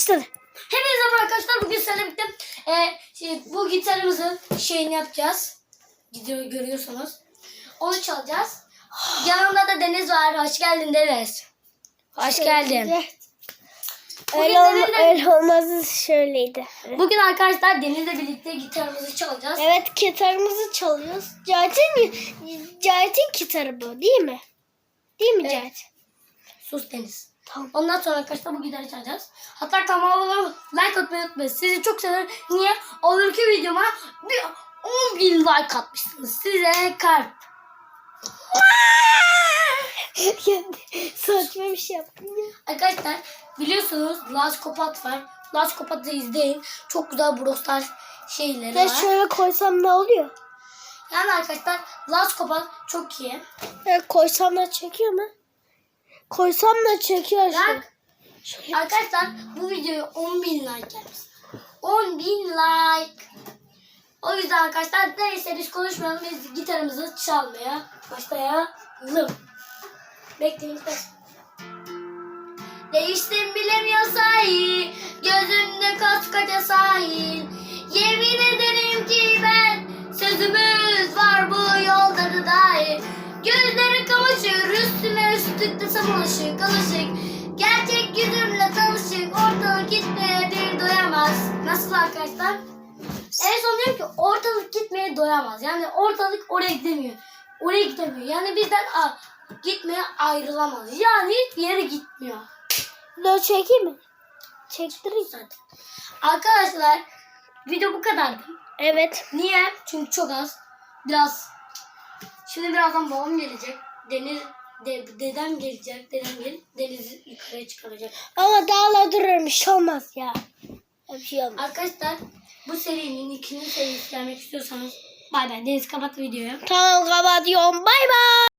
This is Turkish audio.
Başladı. Hepinize merhaba arkadaşlar. Bugün sizlerle birlikte e, şey, bu gitarımızın şeyini yapacağız. Gidiyor görüyorsunuz. Onu çalacağız. Yanımda da Deniz var. Hoş geldin Deniz. Hoş geldin. Bugün Öyle, olma, Deniz'le- öyle olmazdı şöyleydi. Bugün arkadaşlar Deniz'le birlikte gitarımızı çalacağız. Evet gitarımızı çalıyoruz. Cahit'in Cahit'in gitarı bu değil mi? Değil mi Evet. Cahit? Sus Deniz. Tamam. Ondan sonra arkadaşlar bu gitarı çalacağız. Hatta kanalıma like atmayı unutmayın. Sizi çok severim. Niye? Olur ki videoma bir 10 bin like atmışsınız. Size kalp. Saçma bir şey yaptım ya. Arkadaşlar biliyorsunuz Last Kopat var. Last Kopat'ı izleyin. Çok güzel Brawl Stars şeyleri Ben var. şöyle koysam ne oluyor? Yani arkadaşlar Last Kopat çok iyi. Ben koysam da çekiyor mu? Koysam da çekiyor şu. Yani arkadaşlar bu videoya 10 bin like gelmiş. 10 bin like. O yüzden arkadaşlar neyse biz konuşmayalım. Biz gitarımızı çalmaya başlayalım. Bekleyin. Değiştim bilemiyor sahi Gözümde koskoca sahil Yemin ederim ki ben Sözümüz var bu yolda da dahi Gözleri kamaşır desem alışık alışık Gerçek yüzümle tanışık Ortalık gitmeye bir doyamaz Nasıl arkadaşlar? En son diyorum ki ortalık gitmeye doyamaz. Yani ortalık oraya gidemiyor. Oraya gidemiyor. Yani bizden a, gitmeye ayrılamaz. Yani hiçbir yere gitmiyor. Dur çekeyim mi? Çektireyim. zaten. Arkadaşlar video bu kadardı. Evet. Niye? Çünkü çok az. Biraz. Şimdi birazdan babam gelecek. Deniz de, dedem gelecek. Dedem gelip denizi yukarıya çıkaracak. Ama dağla dururum bir şey olmaz ya. Bir şey olmaz. Arkadaşlar bu serinin ikinci serisi gelmek istiyorsanız bay bay. Deniz kapat videoyu. Tamam kapatıyorum. Bay bay.